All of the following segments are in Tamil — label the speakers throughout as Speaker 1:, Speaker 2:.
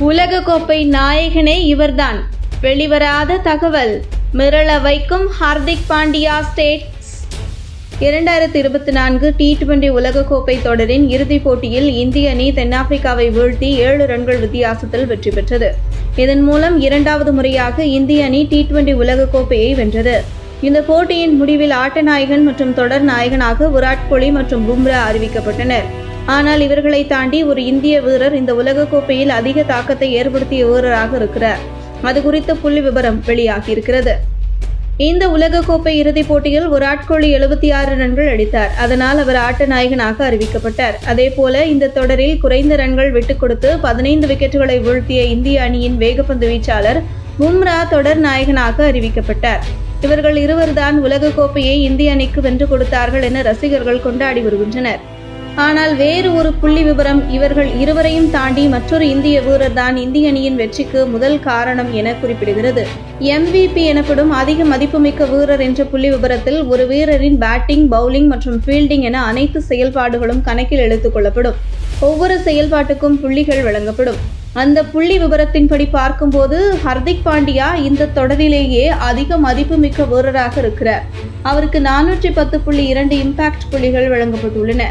Speaker 1: உலகக்கோப்பை நாயகனே இவர்தான். வெளிவராத தகவல் மிரள வைக்கும் ஹார்திக் பாண்டியா ஸ்டேட்ஸ். இரண்டாயிரத்தி இருபத்தி நான்கு டி டுவெண்டி உலகக்கோப்பை தொடரின் இறுதிப் போட்டியில் இந்திய அணி தென்னாப்பிரிக்காவை வீழ்த்தி ஏழு ரன்கள் வித்தியாசத்தில் வெற்றி பெற்றது. இதன் மூலம் இரண்டாவது முறையாக இந்திய அணி டி டுவெண்டி உலகக்கோப்பையை வென்றது. இந்த போட்டியின் முடிவில் ஆட்ட நாயகன் மற்றும் தொடர் நாயகனாக விராட் கோலி மற்றும் பும்ரா அறிவிக்கப்பட்டனர். ஆனால் இவர்களை தாண்டி ஒரு இந்திய வீரர் இந்த உலகக்கோப்பையில் அதிக தாக்கத்தை ஏற்படுத்திய வீரராக இருக்கிறார். அது குறித்த புள்ளி விவரம் வெளியாகியிருக்கிறது. இந்த உலகக்கோப்பை இறுதிப் போட்டியில் விராட் கோலி எழுபத்தி ஆறு ரன்கள் அடித்தார். அதனால் அவர் ஆட்ட நாயகனாக அறிவிக்கப்பட்டார். அதேபோல இந்த தொடரில் குறைந்த ரன்கள் விட்டுக் கொடுத்து பதினைந்து விக்கெட்டுகளை வீழ்த்திய இந்திய அணியின் வேகப்பந்து வீச்சாளர் பும்ரா தொடர் நாயகனாக அறிவிக்கப்பட்டார். இவர்கள் இருவர்தான் உலகக்கோப்பையை இந்திய அணிக்கு வென்று கொடுத்தார்கள் என ரசிகர்கள் கொண்டாடி வருகின்றனர். ஆனால் வேறு ஒரு புள்ளி விவரம் இவர்கள் இருவரையும் தாண்டி மற்றொரு இந்திய வீரர் தான் இந்திய அணியின் வெற்றிக்கு முதல் காரணம் என குறிப்பிடுகிறது. எம்விபி எனப்படும் அதிக மதிப்புமிக்க வீரர் என்ற புள்ளி விவரத்தில் ஒரு வீரரின் பேட்டிங் பவுலிங் மற்றும் ஃபீல்டிங் என அனைத்து செயல்பாடுகளும் கணக்கில் எடுத்துக் கொள்ளப்படும். ஒவ்வொரு செயல்பாட்டுக்கும் புள்ளிகள் வழங்கப்படும். அந்த புள்ளி விவரத்தின்படி பார்க்கும்போது ஹர்திக் பாண்டியா இந்த தொடரிலேயே அதிக மதிப்புமிக்க வீரராக இருக்கிறார். அவருக்கு நானூற்றி பத்து புள்ளி இரண்டு இம்பாக்ட் புள்ளிகள் வழங்கப்பட்டுள்ளன.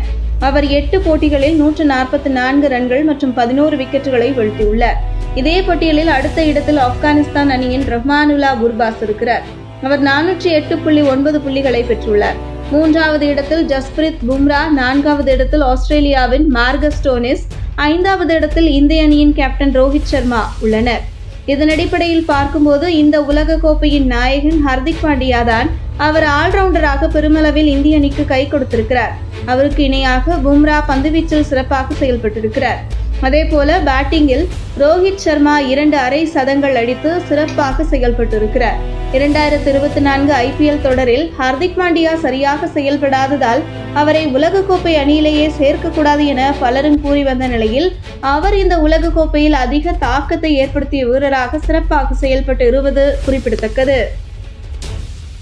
Speaker 1: அவர் எட்டு போட்டிகளில் நூற்று நாற்பத்தி நான்கு ரன்கள் மற்றும் பதினோரு விக்கெட்டுகளை வீழ்த்தியுள்ளார். இதே பட்டியலில் அடுத்த இடத்தில் ஆப்கானிஸ்தான் அணியின் ரஹ்மானுல்லா குர்பாஸ் இருக்கிறார். அவர் நானூற்றி எட்டு புள்ளி ஒன்பது புள்ளிகளை பெற்றுள்ளார். மூன்றாவது இடத்தில் ஜஸ்பிரித் பும்ரா நான்காவது இடத்தில் ஆஸ்திரேலியாவின் மார்கஸ் ஸ்டோனிஸ் ஐந்தாவது இடத்தில் இந்திய அணியின் கேப்டன் ரோஹித் சர்மா உள்ளனர். இதன் அடிப்படையில் பார்க்கும்போது இந்த உலக கோப்பையின் நாயகன் ஹர்திக் பாண்டியா தான் அவர் ஆல்ரவுண்டராக பெருமளவில் இந்திய அணிக்கு கை கொடுத்திருக்கிறார். அவருக்கு இணையாக பும்ரா பந்துவீச்சில் சிறப்பாக செயல்பட்டிருக்கிறார். அதேபோல பேட்டிங்கில் ரோஹித் சர்மா இரண்டு அரை சதங்கள் அடித்து சிறப்பாக செயல்பட்டிருக்கிறார். இரண்டாயிரத்தி இருபத்தி நான்கு ஐபிஎல் தொடரில் ஹர்திக் பாண்டியா சரியாக செயல்படாததால் அவரை உலகக்கோப்பை அணியிலேயே சேர்க்கக்கூடாது என பலரும் கூறி வந்த நிலையில் அவர் இந்த உலகக்கோப்பையில் அதிக தாக்கத்தை ஏற்படுத்திய வீரராக சிறப்பாக செயல்பட்டு இருவது குறிப்பிடத்தக்கது.